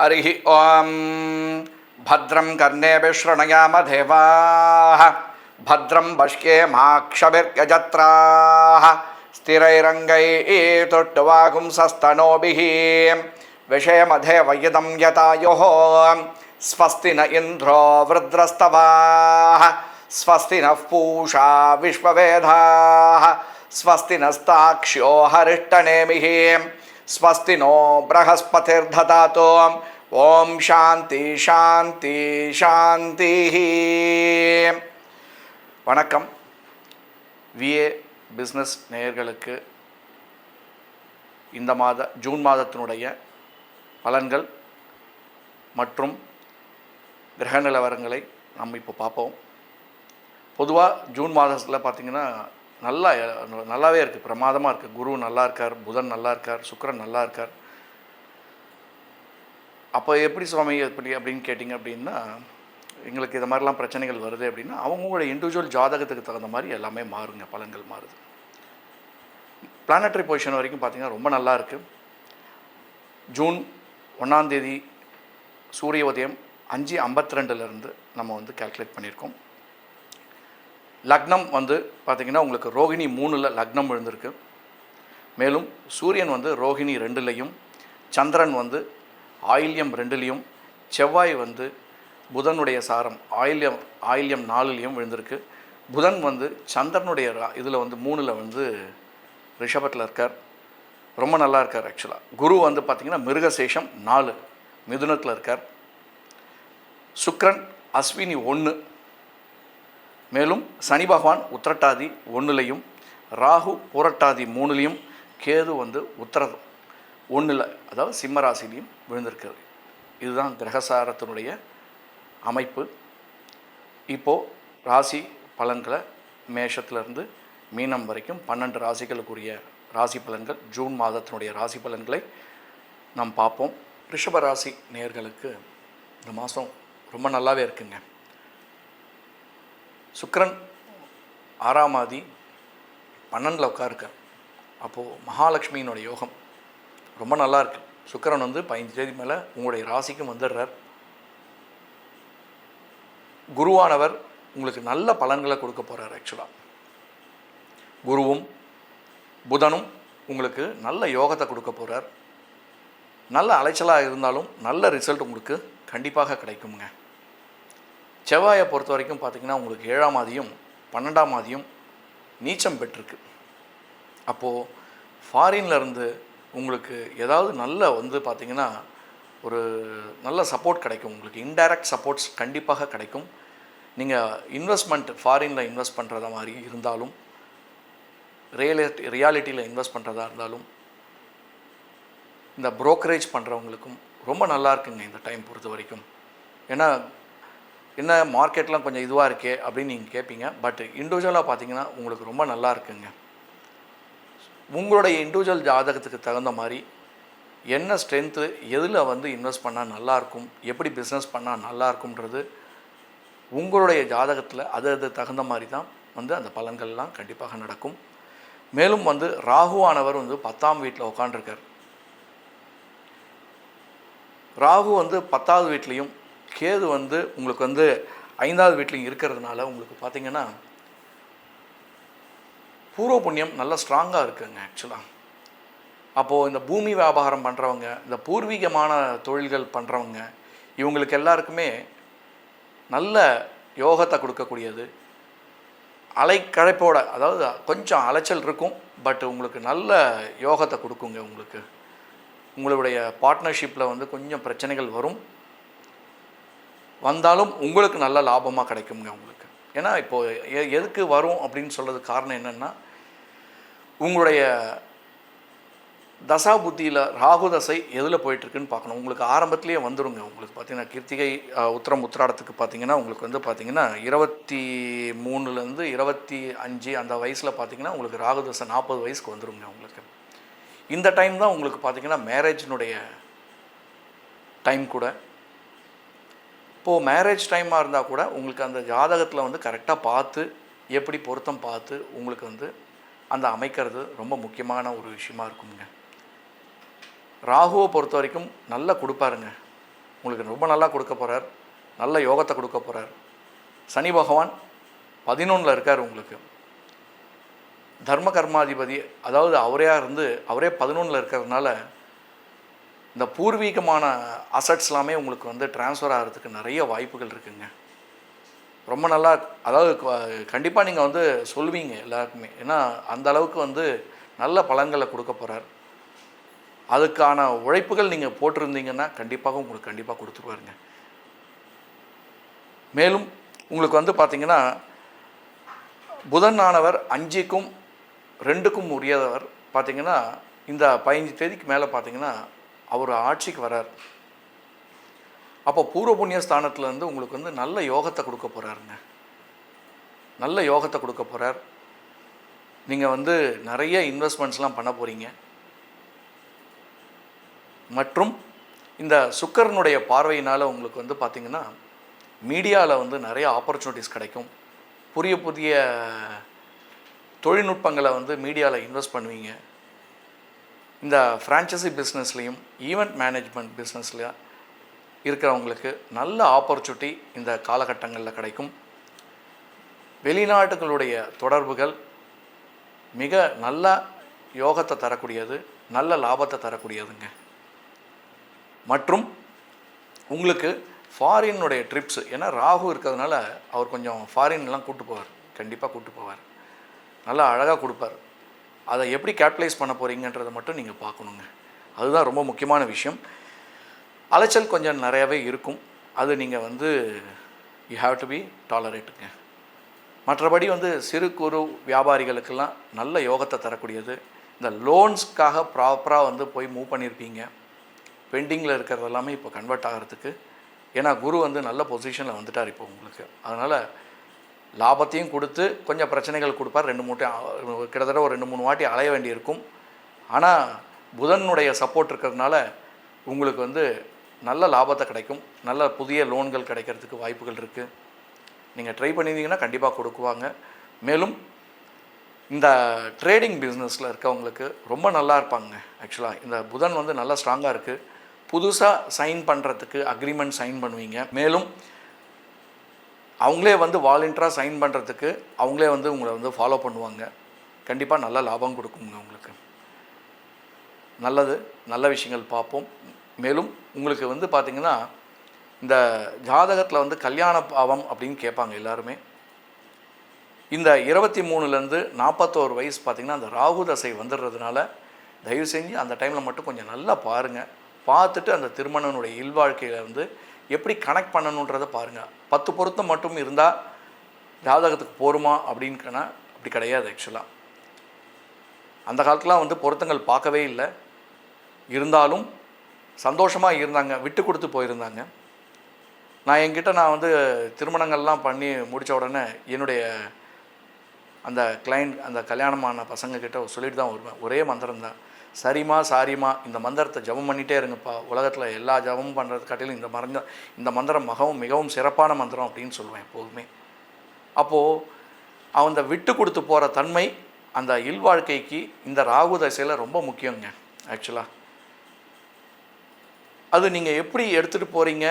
हरिः ॐ भद्रं कर्णेभिः शृणुयाम देवाः। भद्रं पश्येमाक्षभिर्यजत्राः स्थिरैरङ्गैतुट्टुवागुंसस्तनोभिः विषयमधेवयदं यतायुः। स्वस्ति न इन्द्रो वृद्रस्तवाः। स्वस्ति नः पूषा विश्ववेधाः स्वस्ति नस्ताक्ष्यो हरिष्टनेमिः स्वस्ति नो बृहस्पतिर्ददातु ॐ சாந்தி சாந்தி சாந்தி வணக்கம் விஏ பிஸ்னஸ் நேயர்களுக்கு இந்த மாத ஜூன் மாதத்தினுடைய பலன்கள் மற்றும் கிரக நிலவரங்களை நம்ம இப்போ பார்ப்போம் பொதுவாக ஜூன் மாதத்தில் பார்த்திங்கன்னா நல்லா நல்லாவே இருக்குது பிரமாதமாக இருக்குது குரு நல்லா இருக்கார் புதன் நல்லா இருக்கார் சுக்கரன் நல்லா இருக்கார். அப்போ எப்படி சுவாமி எப்படி அப்படின்னு கேட்டிங்க அப்படின்னா எங்களுக்கு இது மாதிரிலாம் பிரச்சனைகள் வருது அப்படின்னா அவங்களோட இண்டிவிஜுவல் ஜாதகத்துக்கு தகுந்த மாதிரி எல்லாமே மாறுங்க பலன்கள் மாறுது. பிளானட்டரி பொசிஷன் வரைக்கும் பார்த்தீங்கன்னா ரொம்ப நல்லா இருக்குது ஜூன் ஒன்றாந்தேதி சூரிய உதயம் அஞ்சு ஐம்பத்தி ரெண்டுலேருந்து நம்ம வந்து கால்குலேட் பண்ணியிருக்கோம். லக்னம் வந்து பார்த்திங்கன்னா உங்களுக்கு ரோகிணி மூணில் லக்னம் விழுந்திருக்கு. மேலும் சூரியன் வந்து ரோகிணி ரெண்டுலேயும் சந்திரன் வந்து ஆயில்யம் ரெண்டுலேயும் செவ்வாய் வந்து புதனுடைய சாரம் ஆயில்யம் ஆயில்யம் நாலுலேயும் விழுந்திருக்கு. புதன் வந்து சந்திரனுடைய இதில் வந்து மூணில் வந்து ரிஷபத்தில் இருக்கார். ரொம்ப நல்லா இருக்கார் ஆக்சுவலாக குரு வந்து பார்த்திங்கன்னா மிருகசேஷம் நாலு மிதுனத்தில் இருக்கார். சுக்ரன் அஸ்வினி ஒன்று மேலும் சனி பகவான் உத்திரட்டாதி ஒன்றுலையும் ராகு புரட்டாதி மூணுலேயும் கேது வந்து உத்தரதம் ஒன்றில் அதாவது சிம்மராசிலையும் விழுந்திருக்கிறது. இதுதான் கிரகசாரத்தினுடைய அமைப்பு. இப்போது ராசி பலன்களை மேஷத்துலேருந்து மீனம் வரைக்கும் பன்னெண்டு ராசிகளுக்குரிய ராசி பலன்கள் ஜூன் மாதத்தினுடைய ராசி பலன்களை நாம் பார்ப்போம். ரிஷப ராசி நேர்களுக்கு இந்த மாதம் ரொம்ப நல்லாவே இருக்குங்க. சுக்கரன் ஆறாம் ஆதி பன்னெண்டில் உட்காருக்கார் அப்போது மகாலட்சுமியினோட யோகம் ரொம்ப நல்லா இருக்கு. சுக்கரன் வந்து பதினஞ்சு தேதி மேலே உங்களுடைய ராசிக்கும் வந்துடுறார். குருவானவர் உங்களுக்கு நல்ல பலன்களை கொடுக்க போகிறார் ஆக்சுவலாக குருவும் புதனும் உங்களுக்கு நல்ல யோகத்தை கொடுக்க போகிறார் நல்ல அலைச்சலாக இருந்தாலும் நல்ல ரிசல்ட் உங்களுக்கு கண்டிப்பாக கிடைக்குங்க. செவ்வாயை பொறுத்த வரைக்கும் பார்த்திங்கன்னா உங்களுக்கு ஏழாம் ஆதியும் பன்னெண்டாம் ஆதியும் நீச்சம் பெற்றிருக்கு. அப்போது ஃபாரின்ல இருந்து உங்களுக்கு ஏதாவது நல்ல வந்து பார்த்திங்கன்னா ஒரு நல்ல சப்போர்ட் கிடைக்கும். உங்களுக்கு இன்டைரக்ட் சப்போர்ட்ஸ் கண்டிப்பாக கிடைக்கும். நீங்கள் இன்வெஸ்ட்மெண்ட் ஃபாரினில் இன்வெஸ்ட் பண்ணுறதா மாதிரி இருந்தாலும் ரியலிட்டி ரியாலிட்டியில் இன்வெஸ்ட் பண்ணுறதா இருந்தாலும் இந்த ப்ரோக்கரேஜ் பண்ணுறவங்களுக்கும் ரொம்ப நல்லா இருக்குங்க இந்த டைம் பொறுத்த வரைக்கும். ஏன்னா என்ன மார்க்கெட்லாம் கொஞ்சம் இதுவாக இருக்கே அப்படின்னு நீங்கள் கேட்பீங்க பட் இண்டிவிஜுவலாக பார்த்தீங்கன்னா உங்களுக்கு ரொம்ப நல்லா இருக்குங்க. உங்களுடைய இண்டிவிஜுவல் ஜாதகத்துக்கு தகுந்த மாதிரி என்ன ஸ்ட்ரென்த்து எதில் வந்து இன்வெஸ்ட் பண்ணால் நல்லாயிருக்கும் எப்படி பிஸ்னஸ் பண்ணால் நல்லாயிருக்கும்ன்றது உங்களுடைய ஜாதகத்தில் அது அது தகுந்த மாதிரி தான் வந்து அந்த பலன்கள்லாம் கண்டிப்பாக நடக்கும். மேலும் வந்து ராகுவானவர் வந்து பத்தாம் வீட்டில் உட்காண்டிருக்கார் ராகு வந்து பத்தாவது வீட்லேயும் கேது வந்து உங்களுக்கு வந்து ஐந்தாவது வீட்லையும் இருக்கிறதுனால உங்களுக்கு பார்த்தீங்கன்னா பூர்வ புண்ணியம் நல்லா ஸ்ட்ராங்காக இருக்குங்க ஆக்சுவலாக அப்போது இந்த பூமி வியாபாரம் பண்ணுறவங்க இந்த பூர்வீகமான தொழில்கள் பண்ணுறவங்க இவங்களுக்கு எல்லாருக்குமே நல்ல யோகத்தை கொடுக்கக்கூடியது. அலைக்கழைப்போட அதாவது கொஞ்சம் அலைச்சல் இருக்கும் பட் உங்களுக்கு நல்ல யோகத்தை கொடுக்குங்க உங்களுக்கு. உங்களுடைய பார்ட்னர்ஷிப்பில் வந்து கொஞ்சம் பிரச்சனைகள் வரும். வந்தாலும் உங்களுக்கு நல்ல லாபமாக கிடைக்குங்க உங்களுக்கு ஏன்னா இப்போது எ எதுக்கு வரும் அப்படின்னு சொல்கிறதுக்கு காரணம் என்னென்னா உங்களுடைய தசா புத்தியில் ராகு தசை எதில் போயிட்டுருக்குன்னு பார்க்கணும். உங்களுக்கு ஆரம்பத்துலேயே வந்துடுங்க உங்களுக்கு. பார்த்தீங்கன்னா கிருத்திகை உத்தரம் உத்திராடத்துக்கு பார்த்தீங்கன்னா உங்களுக்கு வந்து பார்த்தீங்கன்னா இருபத்தி மூணுலேருந்து இருபத்தி அஞ்சு அந்த வயசில் பார்த்தீங்கன்னா உங்களுக்கு ராகு தசை நாற்பது வயசுக்கு வந்துடுங்க உங்களுக்கு. இந்த டைம் தான் உங்களுக்கு பார்த்தீங்கன்னா மேரேஜினுடைய டைம் கூட இப்போது மேரேஜ் டைமாக இருந்தால் கூட உங்களுக்கு அந்த ஜாதகத்தில் வந்து கரெக்டாக பார்த்து எப்படி பொருத்தம் பார்த்து உங்களுக்கு வந்து அந்த அமைக்கிறது ரொம்ப முக்கியமான ஒரு விஷயமா இருக்குங்க ராகுவை பொறுத்த வரைக்கும் நல்லா கொடுப்பாருங்க. உங்களுக்கு ரொம்ப நல்லா கொடுக்க போகிறார் நல்ல யோகத்தை கொடுக்க போகிறார் சனி பகவான் பதினொன்றில் இருக்கார் உங்களுக்கு. தர்ம கர்மாதிபதி அதாவது அவரையாக இருந்து அவரே பதினொன்றில் இருக்கிறதுனால இந்த பூர்வீகமான அசட்ஸ் எல்லாமே உங்களுக்கு வந்து ட்ரான்ஸ்ஃபர் ஆகிறதுக்கு நிறைய வாய்ப்புகள் இருக்குங்க. ரொம்ப நல்லா அதாவது கண்டிப்பாக நீங்கள் வந்து சொல்லுவீங்க எல்லாருக்குமே. ஏன்னா அந்த அளவுக்கு வந்து நல்ல பலன்களை கொடுக்க போகிறார் அதுக்கான உழைப்புகள் நீங்கள் போட்டிருந்தீங்கன்னா கண்டிப்பாக உங்களுக்கு கண்டிப்பாக கொடுத்துருவாருங்க மேலும் உங்களுக்கு வந்து பார்த்தீங்கன்னா புதன் ஆனவர் அஞ்சுக்கும் ரெண்டுக்கும் உரியவர் பார்த்தீங்கன்னா இந்த பதினஞ்சு தேதிக்கு மேலே பார்த்தீங்கன்னா அவர் ஆட்சிக்கு வரார். அப்போ பூர்வ புண்ணிய ஸ்தானத்துலேருந்து உங்களுக்கு வந்து நல்ல யோகத்தை கொடுக்க போகிறாருங்க நல்ல யோகத்தை கொடுக்க போகிறார் நீங்கள் வந்து நிறைய இன்வெஸ்ட்மெண்ட்ஸ்லாம் பண்ண போகிறீங்க மற்றும் இந்த சுக்கரனுடைய பார்வையினால் உங்களுக்கு வந்து பார்த்திங்கன்னா மீடியாவில் வந்து நிறைய ஆப்பர்ச்சுனிட்டிஸ் கிடைக்கும். புதிய புதிய தொழில்நுட்பங்களை வந்து மீடியாவில் இன்வெஸ்ட் பண்ணுவீங்க. இந்த ஃப்ரான்ச்சைசி பிஸ்னஸ்லேயும் ஈவெண்ட் மேனேஜ்மெண்ட் பிஸ்னஸில் இருக்கிறவங்களுக்கு நல்ல ஆப்பர்ச்சுனிட்டி இந்த காலகட்டங்களில் கிடைக்கும். வெளிநாட்டுகளுடைய தொடர்புகள் மிக நல்ல யோகத்தை தரக்கூடியது நல்ல லாபத்தை தரக்கூடியதுங்க. மற்றும் உங்களுக்கு ஃபாரினுடைய ட்ரிப்ஸ் ஏன்னா ராகு இருக்கிறதுனால அவர் கொஞ்சம் ஃபாரின்லாம் கூப்பிட்டு போவார். கண்டிப்பாக கூப்பிட்டு போவார். நல்லா அழகாக கொடுப்பார். அதை எப்படி கேபிட்டலைஸ் பண்ண போகிறீங்கன்றதை மட்டும் நீங்கள் பார்க்கணுங்க. அதுதான் ரொம்ப முக்கியமான விஷயம். அலைச்சல் கொஞ்சம் நிறையாவே இருக்கும். அது நீங்கள் வந்து யூ ஹாவ் டு பி டாலரேட்டுங்க மற்றபடி வந்து சிறு குறு வியாபாரிகளுக்கெல்லாம் நல்ல யோகத்தை தரக்கூடியது. இந்த லோன்ஸ்க்காக ப்ராப்பராக வந்து போய் மூவ் பண்ணியிருப்பீங்க பெண்டிங்கில் இருக்கிறது எல்லாமே இப்போ கன்வெர்ட் ஆகிறதுக்கு. ஏன்னா குரு வந்து நல்ல பொசிஷனில் வந்துட்டார் இப்போ உங்களுக்கு. அதனால் லாபத்தையும் கொடுத்து கொஞ்சம் பிரச்சனைகள் கொடுப்பார். ரெண்டு மூட்டை கிட்டத்தட்ட ஒரு ரெண்டு மூணு வாட்டி அலைய வேண்டியிருக்கும். ஆனால் புதனுடைய சப்போர்ட் இருக்கிறதுனால உங்களுக்கு வந்து நல்ல லாபத்தை கிடைக்கும். நல்ல புதிய லோன்கள் கிடைக்கிறதுக்கு வாய்ப்புகள் இருக்குது நீங்கள் ட்ரை பண்ணியிருந்தீங்கன்னா கண்டிப்பாக கொடுக்குவாங்க. மேலும் இந்த ட்ரேடிங் பிஸ்னஸில் இருக்கவங்களுக்கு ரொம்ப நல்லா இருப்பாங்க. ஆக்சுவலாக இந்த புதன் வந்து நல்லா ஸ்ட்ராங்காக இருக்குது புதுசாக சைன் பண்ணுறதுக்கு அக்ரிமெண்ட் சைன் பண்ணுவீங்க. மேலும் அவங்களே வந்து வாலண்டியராக சைன் பண்ணுறதுக்கு அவங்களே வந்து உங்களை வந்து ஃபாலோ பண்ணுவாங்க. கண்டிப்பாக நல்ல லாபம் கொடுக்குங்க உங்களுக்கு. நல்லது நல்ல விஷயங்கள் பார்ப்போம். மேலும் உங்களுக்கு வந்து பார்த்திங்கன்னா இந்த ஜாதகத்தில் வந்து கல்யாண பாவம் அப்படின்னு கேட்பாங்க எல்லாருமே. இந்த இருபத்தி மூணுலேருந்து நாற்பத்தோரு வயசு பார்த்திங்கன்னா அந்த ராகு தசை வந்துடுறதுனால தயவு செஞ்சு அந்த டைமில் மட்டும் கொஞ்சம் நல்லா பாருங்கள் பார்த்துட்டு அந்த திருமணனுடைய இல்வாழ்க்கையில் வந்து எப்படி கனெக்ட் பண்ணணுன்றதை பாருங்கள் பத்து பொருத்தம் மட்டும் இருந்தால் ஜாதகத்துக்கு போருமா அப்படின்னுக்கனா அப்படி கிடையாது ஆக்சுவலாக அந்த காலத்துலாம் வந்து பொருத்தங்கள் பார்க்கவே இல்லை. இருந்தாலும் சந்தோஷமாக இருந்தாங்க. விட்டு கொடுத்து போயிருந்தாங்க. நான் என்கிட்ட நான் வந்து திருமணங்கள்லாம் பண்ணி முடித்த உடனே என்னுடைய அந்த கிளைண்ட் அந்த கல்யாணமான பசங்கக்கிட்ட சொல்லிட்டு தான் வருவேன். ஒரே மந்திரம் தான் சரிமா சாரிமா இந்த மந்திரத்தை ஜபம் பண்ணிகிட்டே இருங்கப்பா. உலகத்தில் எல்லா ஜபமும் பண்ணுறது காட்டிலும் இந்த மந்திரம் இந்த மந்திரம் மிகவும் மிகவும் சிறப்பான மந்திரம் அப்படின்னு சொல்லுவேன் எப்போதுமே. அப்போது அந்த விட்டு கொடுத்து போகிற தன்மை அந்த இல்வாழ்க்கைக்கு இந்த ராகு தசையில் ரொம்ப முக்கியங்க ஆக்சுவலாக அது நீங்கள் எப்படி எடுத்துகிட்டு போகிறீங்க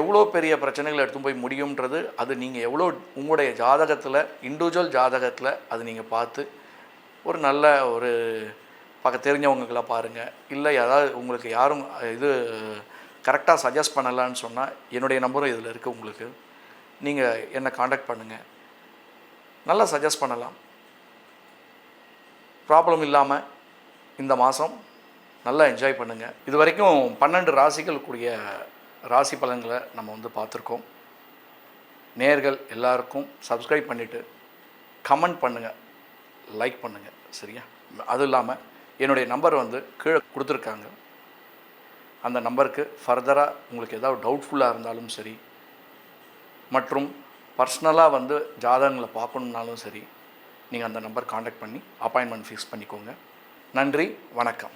எவ்வளோ பெரிய பிரச்சனைகளை எடுத்து போய் முடியுன்றது அது நீங்கள் எவ்வளோ உங்களுடைய ஜாதகத்தில் இண்டிவிஜுவல் ஜாதகத்தில் அது நீங்கள் பார்த்து ஒரு நல்ல ஒரு பக்க தெரிஞ்சவங்களாம் பாருங்கள் இல்லை ஏதாவது உங்களுக்கு யாரும் இது கரெக்டாக சஜஸ்ட் பண்ணலான்னு சொன்னால் என்னுடைய நம்பரும் இதில் இருக்குது உங்களுக்கு. நீங்கள் என்னை காண்டாக்ட் பண்ணுங்கள் நல்லா சஜஸ்ட் பண்ணலாம். ப்ராப்ளம் இல்லாமல் இந்த மாதம் நல்லா என்ஜாய் பண்ணுங்கள் இது வரைக்கும் பன்னெண்டு ராசிகள் கூடிய ராசி பலன்களை நம்ம வந்து பார்த்துருக்கோம். நேர்கள் எல்லாருக்கும் சப்ஸ்கிரைப் பண்ணிவிட்டு கமெண்ட் பண்ணுங்கள் லைக் பண்ணுங்கள் சரியா? அதுவும் இல்லாமல் என்னுடைய நம்பர் வந்து கீழே கொடுத்துருக்காங்க. அந்த நம்பருக்கு ஃபர்தராக உங்களுக்கு ஏதாவது டவுட்ஃபுல்லாக இருந்தாலும் சரி மற்றும் பர்சனலாக வந்து ஜாதகங்களை பார்க்கணுன்னாலும் சரி நீங்கள் அந்த நம்பர் காண்டாக்ட் பண்ணி அப்பாயின்மெண்ட் ஃபிக்ஸ் பண்ணிக்கோங்க. நன்றி வணக்கம்.